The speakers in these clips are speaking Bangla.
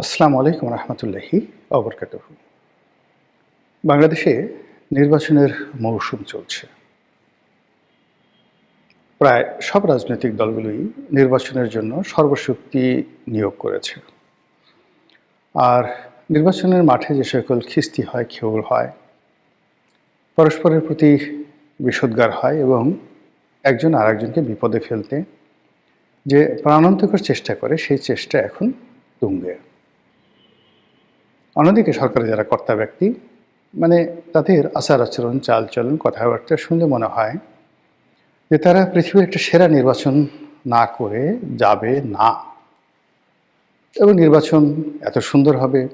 আসসালামু আলাইকুম রহমতুল্লাহি অবরকাত বাংলাদেশে নির্বাচনের মৌসুম চলছে। প্রায় সব রাজনৈতিক দলগুলোই নির্বাচনের জন্য সর্বশক্তি নিয়োগ করেছে। আর নির্বাচনের মাঠে যে সকল খিস্তি হয়, খেউল হয়, পরস্পরের প্রতি বিষোদ্গার হয় এবং একজন আরেকজনকে বিপদে ফেলতে যে প্রাণান্তকর চেষ্টা করে, সেই চেষ্টা এখন তুঙ্গে। অন্যদিকে সরকারের যারা কর্তা ব্যক্তি মানে তাদের আচার আচরণ, চালচলন, কথাবার্তা শুনলে মনে হয় যে তারা পৃথিবীর একটা সেরা নির্বাচন না করে যাবে না। এবং নির্বাচন এত সুন্দর হবে,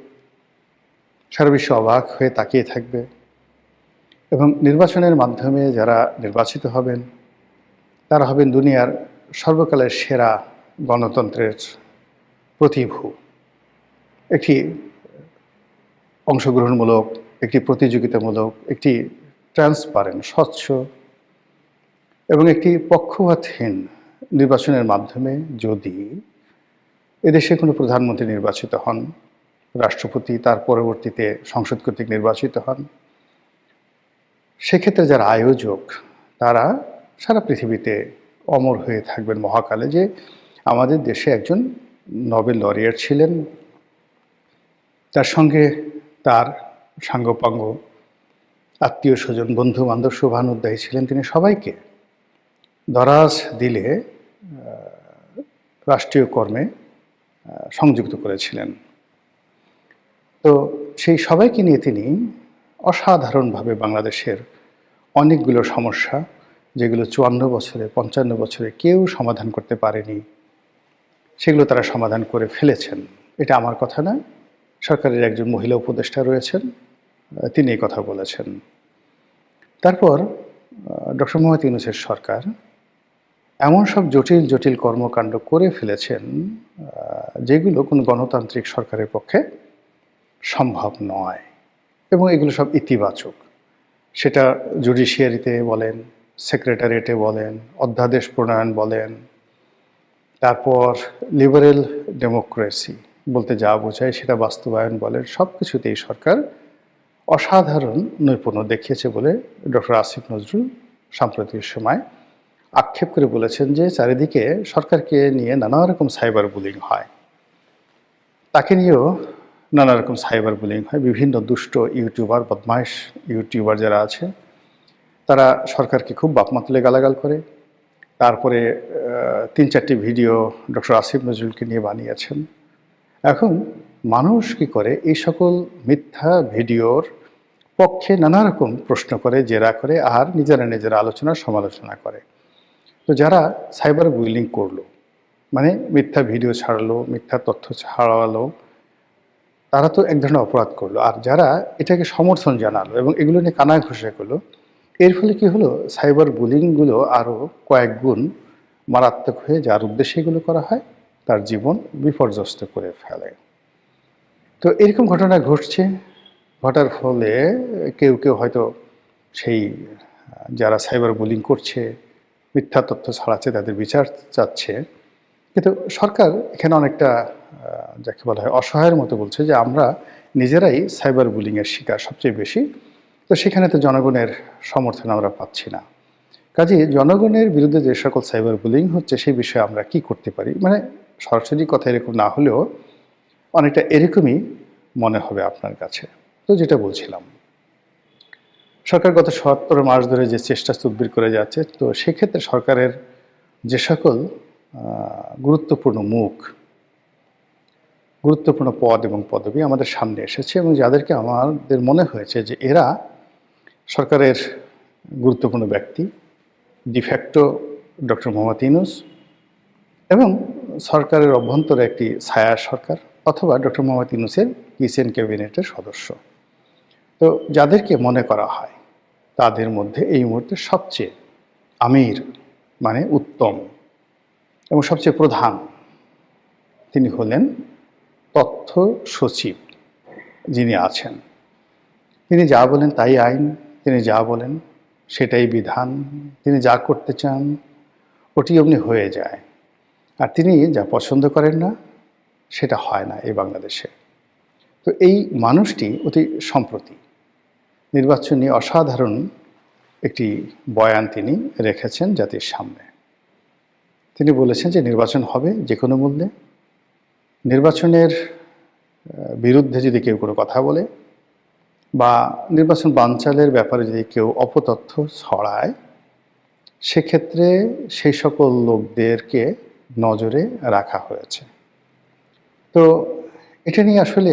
সারা বিশ্ব অবাক হয়ে তাকিয়ে থাকবে। এবং নির্বাচনের মাধ্যমে যারা নির্বাচিত হবেন, তারা হবেন দুনিয়ার সর্বকালের সেরা গণতন্ত্রের প্রতিভূ। একটি অংশগ্রহণমূলক, একটি প্রতিযোগিতামূলক, একটি ট্রান্সপারেন্ট, স্বচ্ছ এবং একটি পক্ষপাতহীন নির্বাচনের মাধ্যমে যদি এদেশে কোনো প্রধানমন্ত্রী নির্বাচিত হন, রাষ্ট্রপতি তার পরবর্তীতে সংসদ কর্তৃক নির্বাচিত হন, সেক্ষেত্রে যারা আয়োজক, তারা সারা পৃথিবীতে অমর হয়ে থাকবেন মহাকালে যে আমাদের দেশে একজন নোবেল লরিয়ার ছিলেন। তার সঙ্গে তার সাঙ্গপাঙ্গ আত্মীয় স্বজন বন্ধু বান্ধব শুভানুদ্দায়ী ছিলেন তিনি সবাইকে দরাজ দিলে রাষ্ট্রীয় কর্মে সংযুক্ত করেছিলেন। তো সেই সবাইকে নিয়ে তিনি অসাধারণভাবে বাংলাদেশের অনেকগুলো সমস্যা, যেগুলো চুয়ান্ন বছরে, পঞ্চান্ন বছরে কেউ সমাধান করতে পারেনি, সেগুলো তারা সমাধান করে ফেলেছেন। এটা আমার কথা না সরকারের একজন মহিলা উপদেষ্টা রয়েছেন, তিনি এই কথা বলেছেন। তারপর ডক্টর মোহাম্মদ ইউনুসের সরকার এমন সব জটিল জটিল কর্মকাণ্ড করে ফেলেছেন যেগুলো কোনো গণতান্ত্রিক সরকারের পক্ষে সম্ভব নয় এবং এগুলো সব ইতিবাচক। সেটা জুডিশিয়ারিতে বলেন, সেক্রেটারিয়েটে বলেন, অধ্যাদেশ প্রণয়ন বলেন, তারপর লিবারেল ডেমোক্রেসি। বলতে যা বোঝায় সেটা বাস্তবায়ন বলেন সব কিছুতেই সরকার অসাধারণ নৈপুণ্য দেখিয়েছে বলে ডক্টর আসিফ নজরুল সাম্প্রতিক সময় আক্ষেপ করে বলেছেন যে চারিদিকে সরকারকে নিয়ে নানা রকম সাইবার বুলিং হয়। তাকে নিয়েও নানা রকম সাইবার বুলিং হয়। বিভিন্ন দুষ্ট ইউটিউবার, বদমাইশ ইউটিউবার যারা আছে, তারা সরকারকে খুব বাপমা তুলে গালাগাল করে। তারপরে তিন চারটি ভিডিও ডক্টর আসিফ নজরুলকে নিয়ে বানিয়েছেন। এখন মানুষ কি করে? এই সকল মিথ্যা ভিডিওর পক্ষে নানা রকম প্রশ্ন করে, জেরা করে, আর নিজেরা নিজেরা আলোচনা, সমালোচনা করে। তো যারা সাইবার বুইলিং করল মানে মিথ্যা ভিডিও ছাড়লো, মিথ্যা তথ্য ছাড়ালো, তারা তো এক ধরনের অপরাধ করল। আর যারা এটাকে সমর্থন জানালো এবং এগুলো নিয়ে কানা ঘুষে করল, এর ফলে কি হলো? সাইবার বুলিংগুলো আরও কয়েক গুণ মারাত্মক হয়ে যার উদ্দেশ্যে এগুলো করা হয়। তার জীবন বিপর্যস্ত করে ফেলে। তো এরকম ঘটনা ঘটছে, ঘটার ফলে কেউ কেউ হয়তো সেই, যারা সাইবার বুলিং করছে, মিথ্যা তথ্য ছাড়াচ্ছে, তাদের বিচার চাচ্ছে। কিন্তু সরকার এখানে অনেকটা যাকে বলা হয় অসহায়ের মতো বলছে যে আমরা নিজেরাই সাইবার বুলিংয়ের শিকার সবচেয়ে বেশি। তো সেখানে তো জনগণের সমর্থন আমরা পাচ্ছি না। কাজে জনগণের বিরুদ্ধে যে সকল সাইবার বুলিং হচ্ছে সেই বিষয়ে আমরা কি করতে পারি? মানে সরাসরি কথা এরকম না হলেও অনেকটা এরকমই মনে হবে আপনার কাছে। তো যেটা বলছিলাম, সরকার গত সতেরো মাস ধরে যে চেষ্টা তদবির করে যাচ্ছে, তো সেক্ষেত্রে সরকারের যে সকল গুরুত্বপূর্ণ মুখ, গুরুত্বপূর্ণ পদ এবং পদবি আমাদের সামনে এসেছে এবং যাদেরকে আমাদের মনে হয়েছে যে এরা সরকারের গুরুত্বপূর্ণ ব্যক্তি ডিফ্যাক্টো ডক্টর মোহাম্মদ ইনুস এবং সরকারের অভ্যন্তরে একটি ছায়া সরকার অথবা ডক্টর মোহাম্মদ ইনুসের কিচেন ক্যাবিনেটের সদস্য। তো যাদেরকে মনে করা হয়, তাদের মধ্যে এই মুহূর্তে সবচেয়ে আমির মানে উত্তম এবং সবচেয়ে প্রধান তিনি হলেন তথ্য সচিব যিনি আছেন। তিনি যা বলেন তাই আইন, তিনি যা বলেন সেটাই বিধান, তিনি যা করতে চান ওটি অমনি হয়ে যায়। আর তিনি যা পছন্দ করেন না, সেটা হয় না এই বাংলাদেশে। তো এই মানুষটি অতি সম্প্রতি। নির্বাচন অসাধারণ একটি বয়ান তিনি রেখেছেন জাতির সামনে। তিনি বলেছেন যে নির্বাচন হবে যে কোনো মূল্যে। নির্বাচনের বিরুদ্ধে যদি কেউ কোনো কথা বলে বা নির্বাচন বানচালের ব্যাপারে যদি কেউ অপতথ্য ছড়ায়, সেক্ষেত্রে সেই সকল লোকদেরকে নজরে রাখা হয়েছে। তো এটা নিয়ে আসলে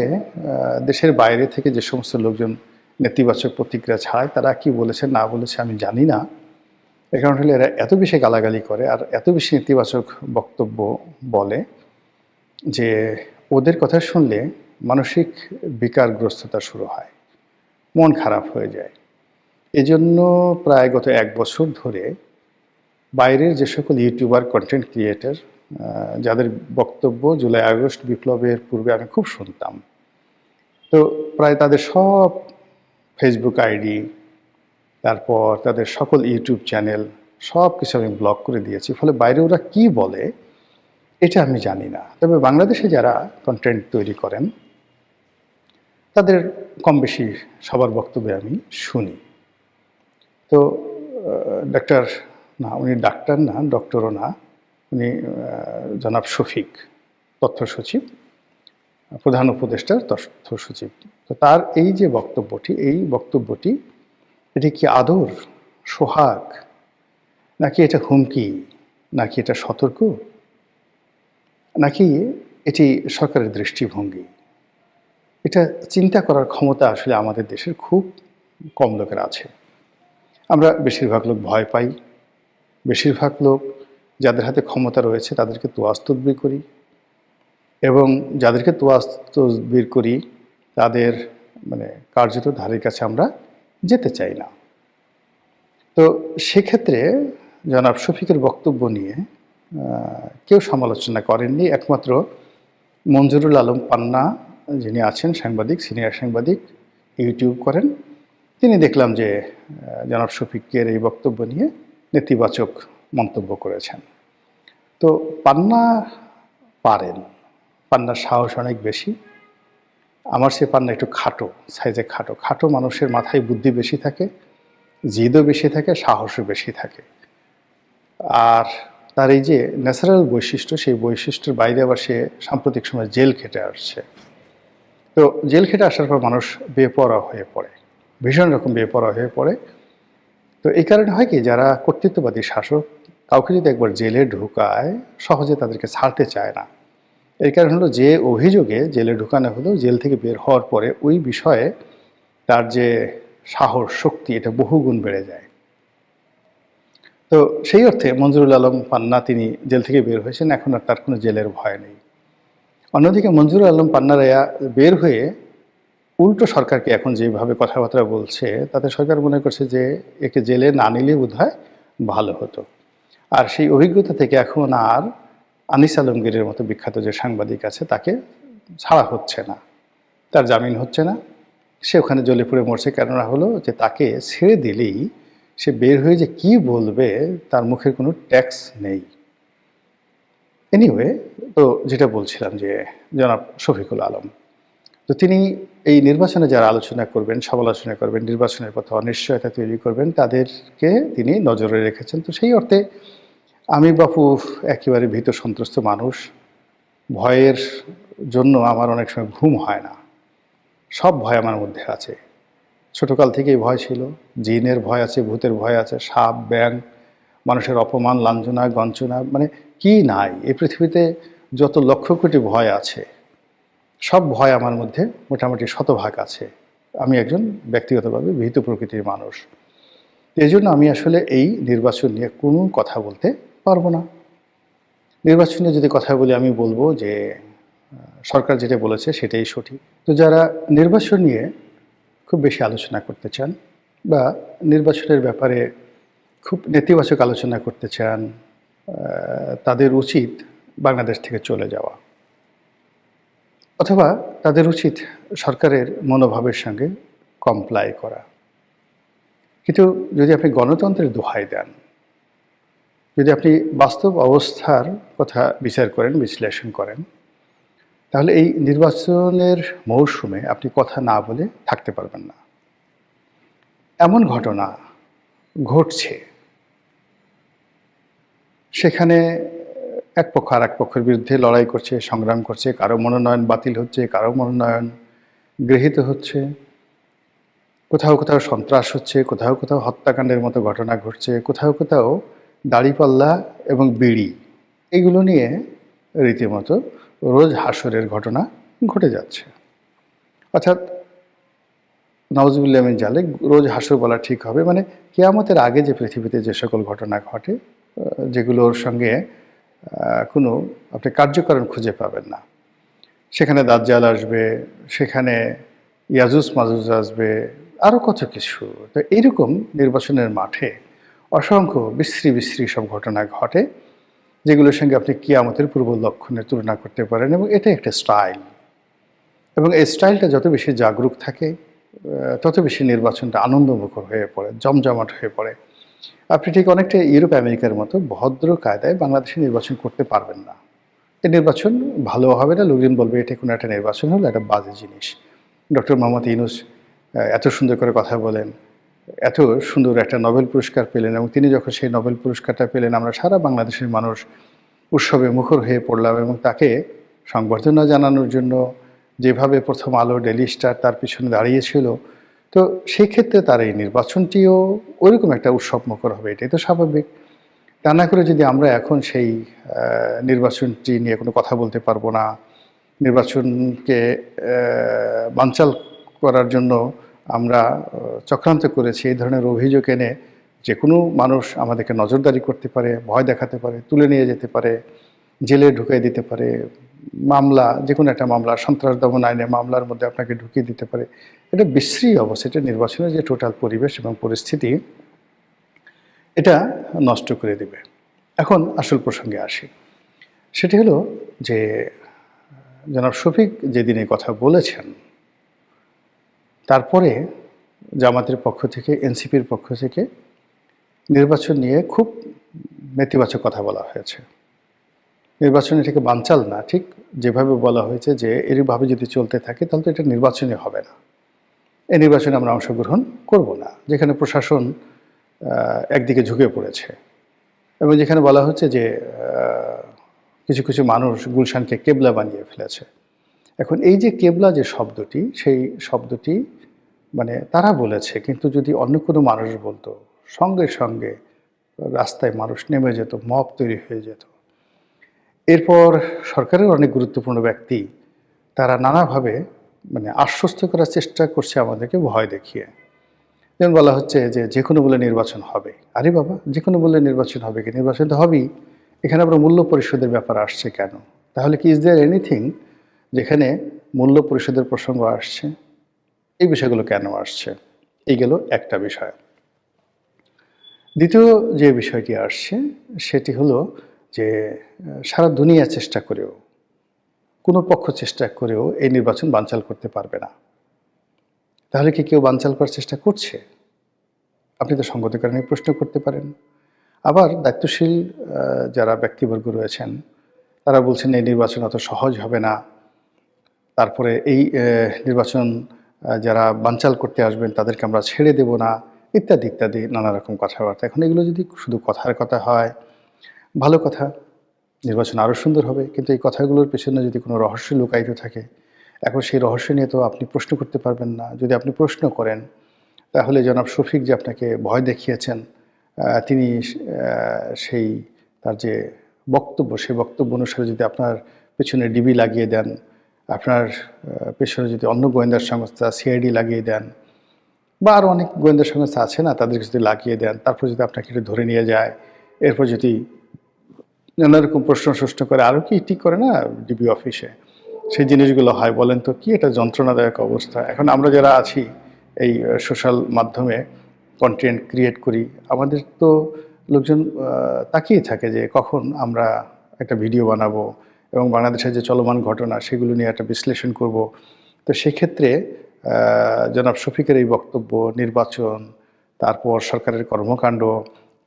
দেশের বাইরে থেকে যে সমস্ত লোকজন নেতিবাচক প্রতিক্রিয়া ছাড়ায়, তারা কি বলেছে না বলেছে আমি জানি না। এ কারণ হলে এরা এত বেশি গালাগালি করে আর এত বেশি নেতিবাচক বক্তব্য বলে যে ওদের কথা শুনলে মানসিক বিকারগ্রস্ততা শুরু হয়, মন খারাপ হয়ে যায়। এজন্য প্রায় গত এক বছর ধরে বাইরের যে সকল ইউটিউবার কন্টেন্ট ক্রিয়েটর যাদের বক্তব্য জুলাই, আগস্ট বিপ্লবের পূর্বে আমি খুব শুনতাম। তো প্রায় তাদের সব ফেসবুক আইডি তারপর তাদের সকল ইউটিউব চ্যানেল সব কিছু আমি ব্লক করে দিয়েছি। ফলে বাইরে ওরা কি বলে, এটা আমি জানি না। তবে বাংলাদেশে যারা কন্টেন্ট তৈরি করেন, তাদের কম বেশি সবার বক্তব্যে আমি শুনি। তো ডাক্তার না, উনি ডাক্তার না, ডক্টরও না। উনি জনাব শফিক, তথ্য সচিব, প্রধান উপদেষ্টার তথ্য সচিব। তো তার এই যে বক্তব্যটি, এই বক্তব্যটি, এটি কি আদর, সোহাগ, নাকি এটা হুমকি, নাকি এটা সতর্ক? নাকি এটি সরকারের দৃষ্টিভঙ্গি? এটা চিন্তা করার ক্ষমতা আসলে আমাদের দেশের খুব কম লোকের আছে। আমরা বেশিরভাগ লোক ভয় পাই। বেশিরভাগ লোক যাদের হাতে ক্ষমতা রয়েছে তাদেরকে তোয়াজ তদবির করি এবং যাদেরকে তোয়াজ তদবির করি তাদের মানে কার্যত ধারের কাছে আমরা যেতে চাই না। তো সেক্ষেত্রে জনাব শফিকের বক্তব্য নিয়ে কেউ সমালোচনা করেননি। একমাত্র মঞ্জুরুল আলম পান্না যিনি আছেন, সাংবাদিক, সিনিয়র সাংবাদিক, ইউটিউব করেন। তিনি দেখলাম যে জনাব শফিকের এই বক্তব্য নিয়ে নেতিবাচক মন্তব্য করেছেন। তো পান্না পারেন। পান্নার সাহস অনেক বেশি। আমার সে পান্না একটু খাটো, সাইজে খাটো। খাটো মানুষের মাথায় বুদ্ধি বেশি থাকে, জিদও বেশি থাকে, সাহসও বেশি থাকে। আর তার এই যে ন্যাচারাল বৈশিষ্ট্য, সেই বৈশিষ্ট্যের বাইরে আবার সে সাম্প্রতিক সময় জেল খেটে আসছে। তো জেল খেটে আসার পর মানুষ বেপরোয়া হয়ে পড়ে। ভীষণ রকম বেপরোয়া হয়ে পড়ে। তো এই কারণে হয় কি, যারা কর্তৃত্ববাদী শাসক, কাউকে যদি একবার জেলে ঢুকায়, সহজে তাদেরকে ছাড়তে চায় না। এই কারণ হলো যে অভিযোগে জেলে ঢুকানো হলো, জেল থেকে বের হওয়ার পরে ওই বিষয়ে তার যে সাহস, শক্তি, এটা বহুগুণ বেড়ে যায়। তো সেই অর্থে মঞ্জুরুল আলম পান্না তিনি জেল থেকে বের হয়েছেন, এখন আর তার কোনো জেলের ভয় নেই। অন্যদিকে মঞ্জুরুল আলম পান্নারায়া বের হয়ে উল্টো সরকারকে এখন যেভাবে কথাবার্তা বলছে, তাতে সরকার মনে করছে যে একে জেলে না নিলে বোধ ভালো হতো। আর সেই অভিজ্ঞতা থেকে এখন আর আনিস আলমগীরের মতো বিখ্যাত যে সাংবাদিক আছে, তাকে ছাড়া হচ্ছে না। তার জামিন হচ্ছে না। সে ওখানে জ্বলে পুড়ে মরছে। কেননা হলো যে তাকে ছেড়ে দিলেই সে বের হয়ে যে কি বলবে, তার মুখের কোনো ট্যাক্স নেই। এনিওয়ে তো যেটা বলছিলাম যে জনাব শফিকুল আলম তো তিনি এই নির্বাচনে যারা আলোচনা করবেন সমালোচনা করবেন, নির্বাচনের পথে অনিশ্চয়তা তৈরি করবেন, তাদেরকে তিনি নজরে রেখেছেন। তো সেই অর্থে আমি বাপু একেবারে ভীত সন্ত্রস্ত মানুষ। ভয়ের জন্য আমার অনেক সময় ঘুম হয় না। সব ভয় আমার মধ্যে আছে। ছোটকাল থেকেই ভয় ছিল। জিনের ভয় আছে, ভূতের ভয় আছে, সাপ ব্যাং মানুষের অপমান, লাঞ্ছনা, গঞ্চনা মানে কি নাই? এই পৃথিবীতে যত লক্ষ কোটি ভয় আছে সব ভয় আমার মধ্যে মোটামুটি শতভাগ আছে। আমি একজন ব্যক্তিগতভাবে ভীত প্রকৃতির মানুষ। এই জন্য আমি আসলে এই নির্বাচন নিয়ে কোনো কথা বলতে পারব না। নির্বাচন নিয়ে যদি কথা বলি, আমি বলব যে সরকার যেটা বলেছে সেটাই সঠিক। তো যারা নির্বাচন নিয়ে খুব বেশি আলোচনা করতে চান বা নির্বাচনের ব্যাপারে খুব নেতিবাচক আলোচনা করতে চান তাদের উচিত বাংলাদেশ থেকে চলে যাওয়া। অথবা তাদের উচিত সরকারের মনোভাবের সঙ্গে কমপ্লাই করা। কিন্তু যদি আপনি গণতন্ত্রের দোহাই দেন, যদি আপনি বাস্তব অবস্থার কথা বিচার করেন, বিশ্লেষণ করেন, তাহলে এই নির্বাচনের মৌসুমে আপনি কথা না বলে থাকতে পারবেন না। এমন ঘটনা ঘটছে। সেখানে এক পক্ষ আর এক পক্ষের বিরুদ্ধে লড়াই করছে, সংগ্রাম করছে, কারও মনোনয়ন বাতিল হচ্ছে, কারও মনোনয়ন গৃহীত হচ্ছে। কোথাও কোথাও সন্ত্রাস হচ্ছে, কোথাও কোথাও হত্যাকাণ্ডের মতো ঘটনা ঘটছে, কোথাও কোথাও দাড়িপাল্লা এবং বিড়ি, এগুলো নিয়ে রীতিমতো রোজ হাসরের ঘটনা ঘটে যাচ্ছে। অর্থাৎ নওয়াজবুল্লাহ জালে রোজ হাসর বলা ঠিক হবে মানে কেয়ামতের আগে যে পৃথিবীতে যে সকল ঘটনা ঘটে যেগুলোর সঙ্গে কোনো আপনি কার্যকরণ খুঁজে পাবেন না। সেখানে দাজ্জাল আসবে, সেখানে ইয়াজুস মাজুজ আসবে আরও কত কিছু। তো এইরকম নির্বাচনের মাঠে অসংখ্য বিশ্রী বিশ্রী সব ঘটনা ঘটে, যেগুলোর সঙ্গে আপনি কিয়ামতের পূর্ব লক্ষণের তুলনা করতে পারেন এবং এটা একটা স্টাইল। এবং এই স্টাইলটা যত বেশি জাগরুক থাকে তত বেশি নির্বাচনটা আনন্দমুখর হয়ে পড়ে, জমজমাট হয়ে পড়ে। আপনি ঠিক অনেকটা ইউরোপ আমেরিকার মতো ভদ্র কায়দায় বাংলাদেশে নির্বাচন করতে পারবেন না। এই নির্বাচন ভালো হবে না, লোকজন বলবে এটা কোনো একটা নির্বাচন হলো একটা বাজে জিনিস। ডক্টর মোহাম্মদ ইউনুস এত সুন্দর করে কথা বলেন, এত সুন্দর একটা নোবেল পুরস্কার পেলেন এবং তিনি যখন সেই নোবেল পুরস্কারটা পেলেন, আমরা সারা বাংলাদেশের মানুষ উৎসবে মুখর হয়ে পড়লাম এবং তাকে সংবর্ধনা জানানোর জন্য যেভাবে প্রথম আলো ডেলি স্টার তার পিছনে দাঁড়িয়েছিল তো সেই ক্ষেত্রে তার এই নির্বাচনটিও ওইরকম একটা উৎসব মুখর হবে, এটাই তো স্বাভাবিক। তা না করে যদি আমরা এখন সেই নির্বাচনটি নিয়ে কোনো কথা বলতে পারব না, নির্বাচনকে বানচাল করার জন্য আমরা চক্রান্ত করেছি, এই ধরনের অভিযোগ এনে যে কোনো মানুষ আমাদেরকে নজরদারি করতে পারে, ভয় দেখাতে পারে, তুলে নিয়ে যেতে পারে, জেলে ঢুকিয়ে দিতে পারে মামলা, যে কোনো একটা মামলা সন্ত্রাস দমন আইনে মামলার মধ্যে আপনাকে ঢুকিয়ে দিতে পারে। এটা বিশ্রী অবস্থা, এটা নির্বাচনের যে টোটাল পরিবেশ এবং পরিস্থিতি, এটা নষ্ট করে দেবে। এখন আসল প্রসঙ্গে আসি। সেটি হলো যে, জনাব শফিক যেদিন এই কথা বলেছেন, তারপরে জামাতের পক্ষ থেকে, এনসিপির পক্ষ থেকে নির্বাচন নিয়ে খুব নেতিবাচক কথা বলা হয়েছে। নির্বাচন এটাকে বানচাল না, ঠিক? যেভাবে বলা হয়েছে যে এরভাবে যদি চলতে থাকে, তাহলে তো এটা নির্বাচনই হবে না। এই নির্বাচনে আমরা অংশগ্রহণ করব না, যেখানে প্রশাসন একদিকে ঝুঁকে পড়েছে। এবং যেখানে বলা হচ্ছে যে কিছু কিছু মানুষ গুলশানকে কেবলা বানিয়ে ফেলেছে। এখন এই যে কেবলা যে শব্দটি, সেই শব্দটি মানে তারা বলেছে, কিন্তু যদি অন্য কোনো মানুষ বলতো, সঙ্গে সঙ্গে রাস্তায় মানুষ নেমে যেত, মব তৈরি হয়ে যেত এরপর সরকারের অনেক গুরুত্বপূর্ণ ব্যক্তি, তারা নানাভাবে মানে আশ্বস্ত করার চেষ্টা করছে আমাদেরকে ভয় দেখিয়ে। যেমন বলা হচ্ছে যে যে কোনো বলে নির্বাচন হবে। আরে বাবা যে কোনো বলে নির্বাচন হবে কি? নির্বাচন তো হবেই। এখানে আবার মূল্য পরিশোধের ব্যাপার আসছে কেন? তাহলে কি ইজ দেয়ার এনিথিং যেখানে মূল্য পরিশোধের প্রসঙ্গ আসছে? এই বিষয়গুলো কেন আসছে? এই গেল একটা বিষয়। দ্বিতীয় যে বিষয়টি আসছে, সেটি হলো যে সারা দুনিয়া চেষ্টা করেও, কোনো পক্ষ চেষ্টা করেও এই নির্বাচন বানচাল করতে পারবে না। তাহলে কি কেউ বানচাল করার চেষ্টা করছে? আপনি তো সঙ্গত কারণে প্রশ্ন করতে পারেন। আবার দায়িত্বশীল যারা ব্যক্তিবর্গ রয়েছেন, তারা বলছেন এই নির্বাচন অত সহজ হবে না। তারপরে এই নির্বাচন যারা বানচাল করতে আসবেন, তাদেরকে আমরা ছেড়ে দেব না, ইত্যাদি ইত্যাদি, নানা রকম কথাবার্তা। এখন এগুলো যদি শুধু কথার কথা হয় ভালো কথা। নির্বাচন আরও সুন্দর হবে, কিন্তু এই কথাগুলোর পেছনে যদি কোনো রহস্য লুকায়িত থাকে, এখন সেই রহস্য নিয়ে তো আপনি প্রশ্ন করতে পারবেন না। যদি আপনি প্রশ্ন করেন, তাহলে জনাব শফিক যে আপনাকে ভয় দেখিয়েছেন তিনি সেই, তার যে বক্তব্য, সেই বক্তব্য অনুসারে যদি আপনার পেছনে ডিবি লাগিয়ে দেন, আপনার পেছনে যদি অন্য গোয়েন্দা সংস্থা সিআইডি লাগিয়ে দেন, বা আরও অনেক গোয়েন্দা সংস্থা আছে না, তাদেরকে যদি লাগিয়ে দেন, তারপর যদি আপনাকে ধরে নিয়ে যায়, এরপর যদি নানা রকম প্রশ্ন প্রশ্ন করে। আরও কি ঠিক করে না ডিবি অফিসে? সেই জিনিসগুলো হয়। বলেন তো, কি এটা যন্ত্রণাদায়ক অবস্থা? এখন আমরা যারা আছি এই সোশ্যাল মাধ্যমে কন্টেন্ট ক্রিয়েট করি, আমাদের তো লোকজন তাকিয়ে থাকে যে কখন আমরা একটা ভিডিও বানাবো এবং বাংলাদেশের যে চলমান ঘটনা, সেগুলো নিয়ে একটা বিশ্লেষণ করব। তো সেক্ষেত্রে জনাব শফিকের এই বক্তব্য, নির্বাচন, তারপর সরকারের কর্মকাণ্ড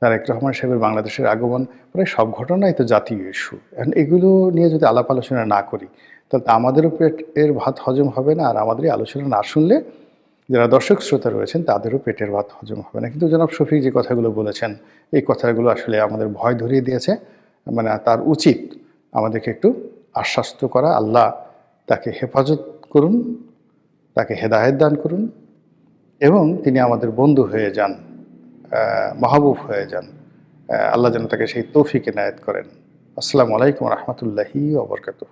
তারেক রহমান সাহেবের বাংলাদেশের আগমন, প্রায় সব ঘটনাই তো জাতীয় ইস্যু। এখন এগুলো নিয়ে যদি আলাপ আলোচনা না করি, তাহলে আমাদেরও পেটের ভাত হজম হবে না, আর আমাদের আলোচনা না শুনলে যারা দর্শক শ্রোতা রয়েছেন, তাদেরও পেটের ভাত হজম হবে না। কিন্তু জনাব শফিক যে কথাগুলো বলেছেন, এই কথাগুলো আসলে আমাদের ভয় ধরিয়ে দিয়েছে। মানে তার উচিত আমাদেরকে একটু আশ্বাস্ত করা। আল্লাহ তাকে হেফাজত করুন, তাকে হেদায়েত দান করুন, এবং তিনি আমাদের বন্ধু হয়ে যান। মাহবুব হয়ে যান। আল্লাহ যেন তাকে সেই তৌফিক এনায়েত করেন। আসসালামু আলাইকুম রহমতুল্লাহি ওবরকাতুহ